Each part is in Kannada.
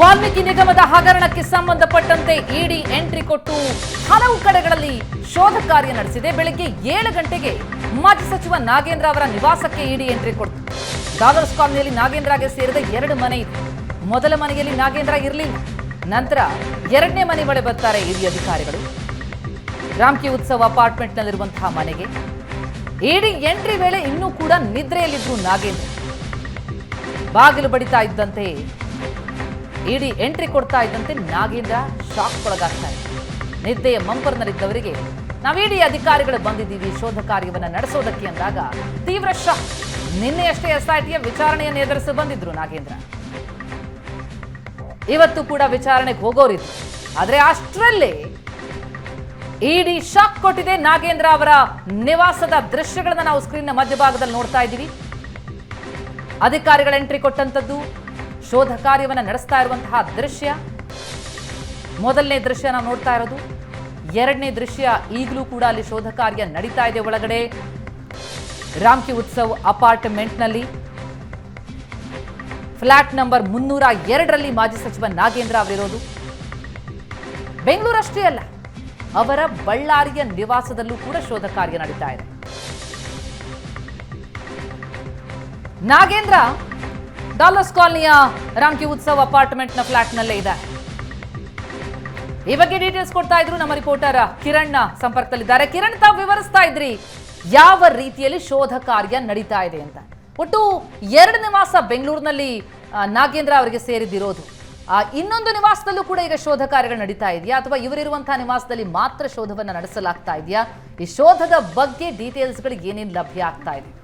ವಾಲ್ಮೀಕಿ ನಿಗಮದ ಹಗರಣಕ್ಕೆ ಸಂಬಂಧಪಟ್ಟಂತೆ ಇಡಿ ಎಂಟ್ರಿ ಕೊಟ್ಟು ಹಲವು ಕಡೆಗಳಲ್ಲಿ ಶೋಧ ಕಾರ್ಯ ನಡೆಸಿದೆ. ಬೆಳಗ್ಗೆ ಏಳು ಗಂಟೆಗೆ ಮಾಜಿ ಸಚಿವ ನಾಗೇಂದ್ರ ಅವರ ನಿವಾಸಕ್ಕೆ ಇಡಿ ಎಂಟ್ರಿ ಕೊಡ್ತು. ಡಾಲರ್ಸ್ ಕಾಲನಿಯಲ್ಲಿ ನಾಗೇಂದ್ರಗೆ ಸೇರಿದ ಎರಡು ಮನೆ ಇತ್ತು ಮೊದಲ ಮನೆಯಲ್ಲಿ ನಾಗೇಂದ್ರ ಇರಲಿಲ್ಲ ನಂತರ ಎರಡನೇ ಮನೆ ಬಳಿ ಬರ್ತಾರೆ ಇಡಿ ಅಧಿಕಾರಿಗಳು. ರಾಮ್ಕಿ ಉತ್ಸವ ಅಪಾರ್ಟ್ಮೆಂಟ್ನಲ್ಲಿರುವಂತಹ ಮನೆಗೆ ಇಡಿ ಎಂಟ್ರಿ ವೇಳೆ ಇನ್ನೂ ಕೂಡ ನಿದ್ರೆಯಲ್ಲಿದ್ದರು ನಾಗೇಂದ್ರ. ಬಾಗಿಲು ಬಡಿತಾ ಇದ್ದಂತೆ ಇಡಿ ಎಂಟ್ರಿ ಕೊಡ್ತಾ ಇದ್ದಂತೆ ನಾಗೇಂದ್ರ ಶಾಕ್ ಒಳಗಾಗ್ತಾರೆ ನಿದ್ದೆಯ ಮಂಪರ್ನಲ್ಲಿದ್ದವರಿಗೆ ನಾವಿಡಿ ಅಧಿಕಾರಿಗಳು ಬಂದಿದ್ದೀವಿ, ಶೋಧ ಕಾರ್ಯವನ್ನ ನಡೆಸೋದಕ್ಕೆ ಅಂದಾಗ ತೀವ್ರ ಶಾಕ್ ನಿನ್ನೆಯಷ್ಟೇ ಎಸ್ಐಟಿಯ ವಿಚಾರಣೆಯನ್ನು ಎದುರಿಸಿ ಬಂದಿದ್ರು ನಾಗೇಂದ್ರ. ಇವತ್ತು ಕೂಡ ವಿಚಾರಣೆಗೆ ಹೋಗೋರಿದ್ರು. ಆದ್ರೆ ಅಷ್ಟರಲ್ಲಿ ಇಡಿ ಶಾಕ್ ಕೊಟ್ಟಿದೆ ನಾಗೇಂದ್ರ ಅವರ ನಿವಾಸದ ದೃಶ್ಯಗಳನ್ನ ನಾವು ಸ್ಕ್ರೀನ್ನ ಮಧ್ಯಭಾಗದಲ್ಲಿ ನೋಡ್ತಾ ಇದ್ದೀವಿ. ಅಧಿಕಾರಿಗಳ ಎಂಟ್ರಿ ಕೊಟ್ಟಂತದ್ದು ಶೋಧ ಕಾರ್ಯವನ್ನ ನಡೆಸ್ತಾ ಇರುವಂತಹ ದೃಶ್ಯ. ಮೊದಲನೇ ದೃಶ್ಯ ನಾವು ನೋಡ್ತಾ ಇರೋದು. ಎರಡನೇ ದೃಶ್ಯ ಈಗಲೂ ಕೂಡ ಅಲ್ಲಿ ಶೋಧ ಕಾರ್ಯ ನಡೀತಾ ಇದೆ ಒಳಗಡೆ. ರಾಮ್ಕಿ ಉತ್ಸವ್ ಅಪಾರ್ಟ್ಮೆಂಟ್ನಲ್ಲಿ. ಫ್ಲಾಟ್ ನಂಬರ್ ಮುನ್ನೂರ ಎರಡರಲ್ಲಿ ಮಾಜಿ ಸಚಿವ ನಾಗೇಂದ್ರ ಅವರಿರೋದು. ಬೆಂಗಳೂರಷ್ಟೇ ಅಲ್ಲ, ಅವರ ಬಳ್ಳಾರಿಯ ನಿವಾಸದಲ್ಲೂ ಕೂಡ ಶೋಧ ಕಾರ್ಯ ನಡೀತಾ ಇದೆ. ನಾಗೇಂದ್ರ ಡಾಲರ್ಸ್ ಕಾಲನಿಯ ರಾಮ್ಕಿ ಉತ್ಸವ್ ಅಪಾರ್ಟ್ಮೆಂಟ್ನ ಫ್ಲಾಟ್ನಲ್ಲೇ ಇದೆ. ಈ ಬಗ್ಗೆ ಡೀಟೇಲ್ಸ್ ಕೊಡ್ತಾ ಇದ್ರು ನಮ್ಮ ರಿಪೋರ್ಟರ್ ಕಿರಣ್ ಸಂಪರ್ಕದಲ್ಲಿದ್ದಾರೆ. ಕಿರಣ್ ತಾವು ವಿವರಿಸ್ತಾ ಇದ್ರಿ ಯಾವ ರೀತಿಯಲ್ಲಿ ಶೋಧ ಕಾರ್ಯ ನಡೀತಾ ಇದೆ ಅಂತ. ಒಟ್ಟು ಎರಡು ನಿವಾಸ ಬೆಂಗಳೂರಿನಲ್ಲಿ ನಾಗೇಂದ್ರ ಅವರಿಗೆ ಸೇರಿದಿರೋದು. ಆ, ಇನ್ನೊಂದು ನಿವಾಸದಲ್ಲೂ ಕೂಡ ಈಗ ಶೋಧ ಕಾರ್ಯಗಳು ನಡೀತಾ ಇದೆಯಾ? ಅಥವಾ ಇವರಿರುವಂತಹ ನಿವಾಸದಲ್ಲಿ ಮಾತ್ರ ಶೋಧವನ್ನು ನಡೆಸಲಾಗ್ತಾ ಇದೆಯಾ? ಈ ಶೋಧದ ಬಗ್ಗೆ ಡೀಟೇಲ್ಸ್ಗಳು ಏನೇನು ಲಭ್ಯ ಆಗ್ತಾ ಇದೆ?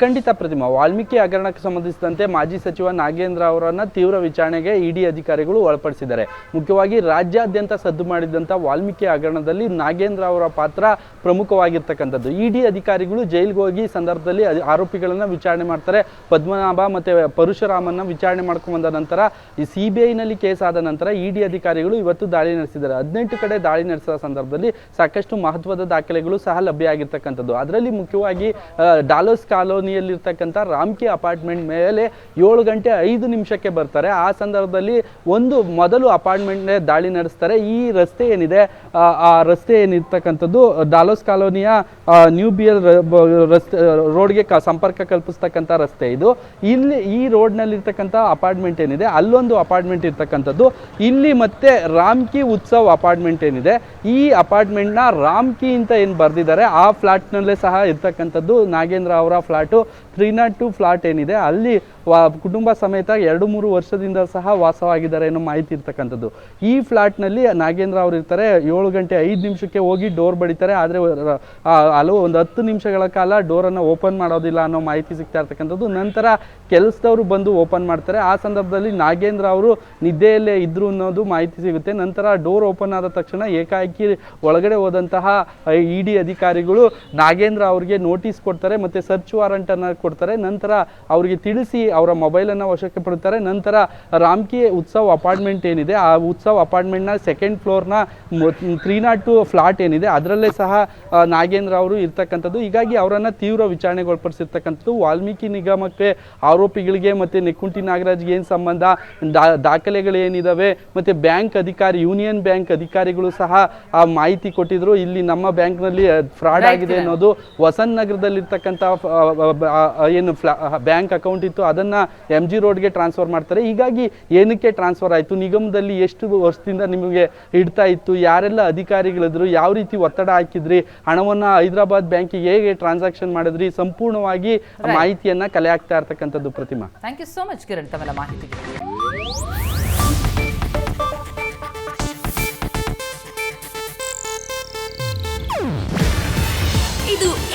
ಖಂಡಿತ ಪ್ರತಿಮಾ, ವಾಲ್ಮೀಕಿ ಹಗರಣಕ್ಕೆ ಸಂಬಂಧಿಸಿದಂತೆ ಮಾಜಿ ಸಚಿವ ನಾಗೇಂದ್ರ ಅವರನ್ನು ತೀವ್ರ ವಿಚಾರಣೆಗೆ ಇಡಿ ಅಧಿಕಾರಿಗಳು ಒಳಪಡಿಸಿದ್ದಾರೆ. ಮುಖ್ಯವಾಗಿ ರಾಜ್ಯಾದ್ಯಂತ ಸದ್ದು ಮಾಡಿದಂಥ ವಾಲ್ಮೀಕಿ ಹಗರಣದಲ್ಲಿ ನಾಗೇಂದ್ರ ಅವರ ಪಾತ್ರ ಪ್ರಮುಖವಾಗಿರ್ತಕ್ಕಂಥದ್ದು. ಇಡಿ ಅಧಿಕಾರಿಗಳು ಜೈಲಿಗೆ ಹೋಗಿ ಸಂದರ್ಭದಲ್ಲಿ ಆರೋಪಿಗಳನ್ನು ವಿಚಾರಣೆ ಮಾಡ್ತಾರೆ. ಪದ್ಮನಾಭ ಮತ್ತು ಪರಶುರಾಮನ್ನ ವಿಚಾರಣೆ ಮಾಡ್ಕೊಂಡ್ ಬಂದ ನಂತರ, ಈ ಸಿ ಬಿ ಕೇಸ್ ಆದ ನಂತರ ಇಡಿ ಅಧಿಕಾರಿಗಳು ಇವತ್ತು ದಾಳಿ ನಡೆಸಿದ್ದಾರೆ. ಹದಿನೆಂಟು ಕಡೆ ದಾಳಿ ನಡೆಸಿದ ಸಂದರ್ಭದಲ್ಲಿ ಸಾಕಷ್ಟು ಮಹತ್ವದ ದಾಖಲೆಗಳು ಸಹ ಲಭ್ಯ ಆಗಿರ್ತಕ್ಕಂಥದ್ದು. ಅದರಲ್ಲಿ ಮುಖ್ಯವಾಗಿ ಡಾಲೋಸ್ಕಾ ಕಾಲೋನಿಯಲ್ಲಿರ್ತಕ್ಕಂಥ ರಾಮ್ಕಿ ಅಪಾರ್ಟ್ಮೆಂಟ್ ಮೇಲೆ ಏಳು ಗಂಟೆ ಐದು ನಿಮಿಷಕ್ಕೆ ಬರ್ತಾರೆ. ಆ ಸಂದರ್ಭದಲ್ಲಿ ಒಂದು ಮೊದಲು ಅಪಾರ್ಟ್ಮೆಂಟ್ ದಾಳಿ ನಡೆಸ್ತಾರೆ. ಈ ರಸ್ತೆ ಏನಿದೆ ಆ, ರಸ್ತೆ ಏನಿರ್ತಕ್ಕಂಥದ್ದು ಡಾಲೋಸ್ ಕಾಲೋನಿಯ ನ್ಯೂ ಬಿಯರ್ ರಸ್ತೆ ರೋಡ್ಗೆ ಸಂಪರ್ಕ ಕಲ್ಪಿಸ್ತಕ್ಕಂಥ ರಸ್ತೆ ಇದು. ಇಲ್ಲಿ ಈ ರೋಡ್ನಲ್ಲಿರ್ತಕ್ಕಂಥ ಅಪಾರ್ಟ್ಮೆಂಟ್ ಏನಿದೆ ಅಲ್ಲೊಂದು ಅಪಾರ್ಟ್ಮೆಂಟ್ ಇರ್ತಕ್ಕಂಥದ್ದು. ಇಲ್ಲಿ ಮತ್ತೆ ರಾಮ್ಕಿ ಉತ್ಸವ್ ಅಪಾರ್ಟ್ಮೆಂಟ್ ಏನಿದೆ ಈ ಅಪಾರ್ಟ್ಮೆಂಟ್ನ ರಾಮ್ಕಿ ಅಂತ ಏನು ಬರೆದಿದ್ದಾರೆ ಆ ಫ್ಲಾಟ್ನಲ್ಲೇ ಸಹ ಇರ್ತಕ್ಕಂಥದ್ದು ನಾಗೇಂದ್ರ ಅವರ flat three nought two flat ಏನಿದೆ, ಅಲ್ಲಿ ವಾ, ಕುಟುಂಬ ಸಮೇತ ಎರಡು ಮೂರು ವರ್ಷದಿಂದ ಸಹ ವಾಸವಾಗಿದ್ದಾರೆ ಅನ್ನೋ ಮಾಹಿತಿ ಇರ್ತಕ್ಕಂಥದ್ದು. ಈ ಫ್ಲಾಟ್ನಲ್ಲಿ ನಾಗೇಂದ್ರ ಅವರು ಇರ್ತಾರೆ, ಏಳು ಗಂಟೆ ಐದು ನಿಮಿಷಕ್ಕೆ ಹೋಗಿ ಡೋರ್ ಬಡಿತಾರೆ, ಆದರೆ ಹಲವು ಒಂದು ಹತ್ತು ನಿಮಿಷಗಳ ಕಾಲ ಡೋರನ್ನು ಓಪನ್ ಮಾಡೋದಿಲ್ಲ ಅನ್ನೋ ಮಾಹಿತಿ ಸಿಗ್ತಾ ಇರ್ತಕ್ಕಂಥದ್ದು. ನಂತರ ಕೆಲಸದವರು ಬಂದು ಓಪನ್ ಮಾಡ್ತಾರೆ. ಆ ಸಂದರ್ಭದಲ್ಲಿ ನಾಗೇಂದ್ರ ಅವರು ನಿದ್ದೆಯಲ್ಲೇ ಇದ್ರು ಅನ್ನೋದು ಮಾಹಿತಿ ಸಿಗುತ್ತೆ. ನಂತರ ಡೋರ್ ಓಪನ್ ಆದ ತಕ್ಷಣ ಏಕಾಏಕಿ ಒಳಗಡೆ ಹೋದಂತಹ ಇ ಡಿ ಅಧಿಕಾರಿಗಳು ನಾಗೇಂದ್ರ ಅವರಿಗೆ ನೋಟಿಸ್ ಕೊಡ್ತಾರೆ, ಮತ್ತೆ ಸರ್ಚ್ ವಾರಂಟ್ ಅನ್ನ ಕೊಡ್ತಾರೆ. ನಂತರ ಅವರಿಗೆ ತಿಳಿಸಿ ಅವರ ಮೊಬೈಲ್ ಅನ್ನ ವಶಕ್ಕೆ ಪಡ್ತಾರೆ. ನಂತರ ರಾಮ್ಕಿ ಉತ್ಸವ ಅಪಾರ್ಟ್ಮೆಂಟ್ ಏನಿದೆ ಆ ಉತ್ಸವ ಅಪಾರ್ಟ್ಮೆಂಟ್ನ ಸೆಕೆಂಡ್ ಫ್ಲೋರ್ನ ತ್ರೀ ನಾಟ್ ಟು ಫ್ಲಾಟ್ ಏನಿದೆ ಅದರಲ್ಲೇ ಸಹ ನಾಗೇಂದ್ರ ಅವರು ಇರ್ತಕ್ಕಂಥದ್ದು. ಹೀಗಾಗಿ ಅವರನ್ನ ತೀವ್ರ ವಿಚಾರಣೆಗೆ ಒಳಪಡಿಸಿರ್ತಕ್ಕಂಥದ್ದು ವಾಲ್ಮೀಕಿ ನಿಗಮಕ್ಕೆ ಆರೋಪಿಗಳಿಗೆ ಮತ್ತೆ ನೆಕ್ಕುಂಟಿ ನಾಗರಾಜ್ಗೆ ಏನು ಸಂಬಂಧ ದಾ- ದಾಖಲೆಗಳು ಏನಿದಾವೆ ಮತ್ತೆ ಬ್ಯಾಂಕ್ ಅಧಿಕಾರಿ ಯೂನಿಯನ್ ಬ್ಯಾಂಕ್ ಅಧಿಕಾರಿಗಳು ಸಹ ಆ ಮಾಹಿತಿ ಕೊಟ್ಟಿದ್ರು. ಇಲ್ಲಿ ನಮ್ಮ ಬ್ಯಾಂಕ್ನಲ್ಲಿ ಫ್ರಾಡ್ ಆಗಿದೆ. ಅನ್ನೋದು. ವಸಂತ ನಗರದಲ್ಲಿರ್ತಕ್ಕಂಥ ಆ, ಆ, ಬ್ಯಾಂಕ್ ಅಕೌಂಟ್ ಇತ್ತು ಅದನ್ನು ಎಂ ಜಿ ರೋಡ್ಗೆ ಟ್ರಾನ್ಸ್ಫರ್ ಮಾಡ್ತಾರೆ. ಹೀಗಾಗಿ ಏನಕ್ಕೆ ಟ್ರಾನ್ಸ್ಫರ್ ಆಯಿತು? ನಿಗಮದಲ್ಲಿ ಎಷ್ಟು ವರ್ಷದಿಂದ ನಿಮಗೆ ಇಡ್ತಾ ಇತ್ತು? ಯಾರೆಲ್ಲ ಅಧಿಕಾರಿಗಳಿದ್ರು? ಯಾವ ರೀತಿ ಒತ್ತಡ ಹಾಕಿದ್ರಿ? ಹಣವನ್ನು ಹೈದರಾಬಾದ್ ಬ್ಯಾಂಕಿಗೆ ಹೇಗೆ ಟ್ರಾನ್ಸಾಕ್ಷನ್ ಮಾಡಿದ್ರಿ? ಸಂಪೂರ್ಣವಾಗಿ ಮಾಹಿತಿಯನ್ನು ಕಲೆ ಹಾಕ್ತಾ ಇರ್ತಕ್ಕಂಥದ್ದು Pratima. Thank you so much Kiran ತಮ್ಮೆಲ್ಲ ಮಾಹಿತಿಗೆ.